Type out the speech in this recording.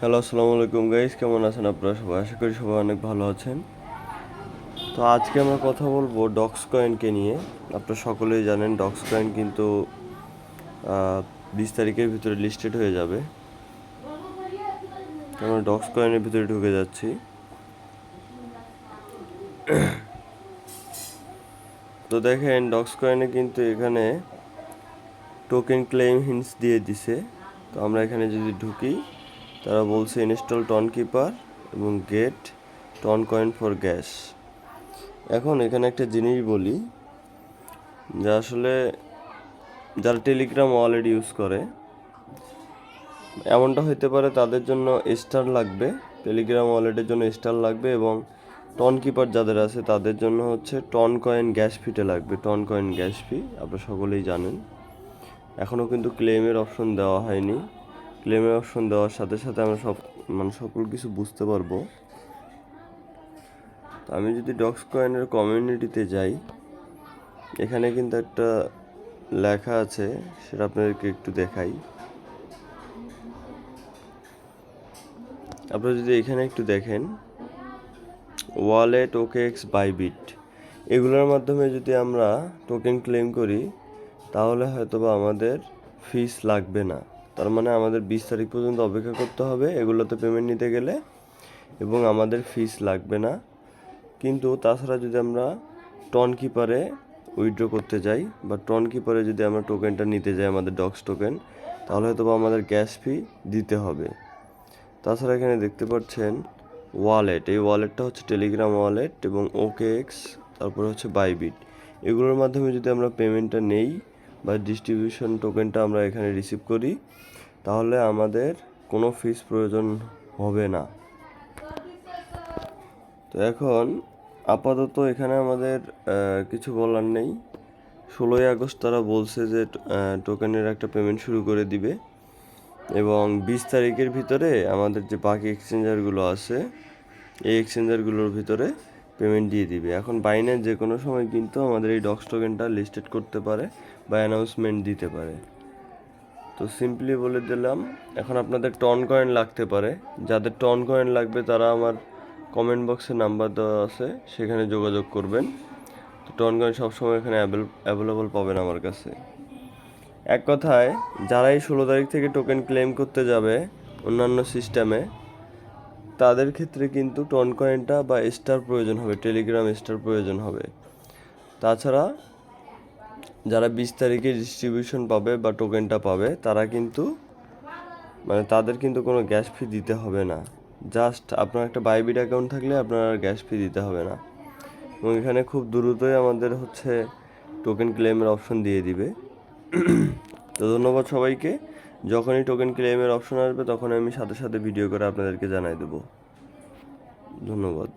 Hello আসসালামু আলাইকুম guys কেমন আছেন আপনারা সবাই? আশা করি সবাই অনেক ভালো আছেন। তো আজকে আমরা কথা বলব ডক্স কয়েনকে নিয়ে। আপনারা সকলেই জানেন ডক্স কয়েন কিন্তু বিশ তারিখের ভিতরে লিস্টেড হয়ে যাবে। আমরা ডক্স কয়েনের ভিতরে ঢুকে যাচ্ছি। তো দেখেন ডক্স কয়েনে কিন্তু এখানে টোকেন ক্লেম হিন্টস দিয়ে দিছে। তো আমরা এখানে যদি ঢুকি তারা বলছে ইনস্টল টন কিপার এবং get ton coin for gas এখন এখানে একটা জিনিস বলি, যে আসলে যারা টেলিগ্রাম ওয়ালেট ইউজ করে, এমনটা হইতে পারে তাদের জন্য স্টার লাগবে টেলিগ্রাম ওয়ালেটের জন্য স্টার লাগবে এবং টন কিপার যাদের আছে তাদের জন্য হচ্ছে টন কয়েন গ্যাস ফিটে লাগবে টন কয়েন গ্যাস ফি আপনারা সকলেই জানেন। এখনও কিন্তু ক্লেমের অপশন দেওয়া হয়নি। ক্লেমের অপশন দেওয়ার সাথে সাথে আমরা সব মানে সকল কিছু বুঝতে পারব। তো আমি যদি ডক্স কয়েনের কমিউনিটিতে যাই, এখানে কিন্তু একটা লেখা আছে, সেটা আপনাদেরকে একটু দেখাই। আপনারা যদি এখানে একটু দেখেন ওয়ালেট ওকে এক্স বাইবিট এগুলোর মাধ্যমে যদি আমরা টোকেন ক্লেম করি, তাহলে হয়তোবা আমাদের ফিস লাগবে না। তার মানে আমাদের বিশ তারিখ পর্যন্ত অপেক্ষা করতে হবে, এগুলোতে পেমেন্ট নিতে গেলে, এবং আমাদের ফিস লাগবে না। কিন্তু তাছাড়া যদি আমরা টন কিপারে উইথড্র করতে যাই, বা টন কিপারে যদি আমরা টোকেনটা নিতে যাই আমাদের ডক্স টোকেন তাহলে হয়তো বা আমাদের গ্যাস ফি দিতে হবে। তাছাড়া এখানে দেখতে পাচ্ছেন ওয়ালেট এই ওয়ালেটটা হচ্ছে টেলিগ্রাম ওয়ালেট এবং ওকে এক্স তারপরে হচ্ছে বাইবিট এগুলোর মাধ্যমে যদি আমরা পেমেন্টটা নেই বা ডিস্ট্রিবিউশন টোকেনটা আমরা এখানে রিসিভ করি, তাহলে আমাদের কোনো ফিস প্রয়োজন হবে না। তো এখন আপাতত এখানে আমাদের কিছু বলার নেই। ষোলোই আগস্ট তারা বলছে যে টোকেনের একটা পেমেন্ট শুরু করে দিবে। এবং বিশ তারিখের ভিতরে আমাদের যে বাকি এক্সচেঞ্জারগুলো আছে, এই এক্সচেঞ্জারগুলোর ভিতরে পেমেন্ট দিয়ে দিবে। এখন বাইনের যে কোনো সময় কিন্তু আমাদের এই ডক্স টোকেনটা লিস্টেড করতে পারে বা অ্যানাউন্সমেন্ট দিতে পারে। তো সিম্পলি বলে দিলাম, এখন আপনাদের টন কয়েন লাগতে পারে। যাদের টন কয়েন লাগবে তারা আমার কমেন্ট বক্সে নাম্বার দেওয়া আছে, সেখানে যোগাযোগ করবেন। তো টন কয়েন সবসময় এখানে অ্যাভেলেবল পাবেন আমার কাছে। এক কথায় যারা এই ষোলো তারিখ থেকে টোকেন ক্লেম করতে যাবে অন্যান্য সিস্টেমে তাদের ক্ষেত্রে কিন্তু টন কয়েনটা বা স্টার প্রয়োজন হবে, টেলিগ্রাম স্টার প্রয়োজন হবে। তাছাড়া যারা বিশ তারিখে ডিস্ট্রিবিউশন পাবে বা টোকেনটা পাবে, তারা কিন্তু মানে তাদের কিন্তু কোনো গ্যাস ফি দিতে হবে না। জাস্ট আপনার একটা বাইবিট অ্যাকাউন্ট থাকলে আপনার আর গ্যাস ফি দিতে হবে না। এবং এখানে খুব দ্রুতই আমাদের হচ্ছে টোকেন ক্লেমের অপশন দিয়ে দিবে। তো ধন্যবাদ সবাইকে। যখনই টোকেন ক্লেমের অপশন আসবে তখন আমি সাথে সাথে ভিডিও করে আপনাদেরকে জানাই দেব। ধন্যবাদ।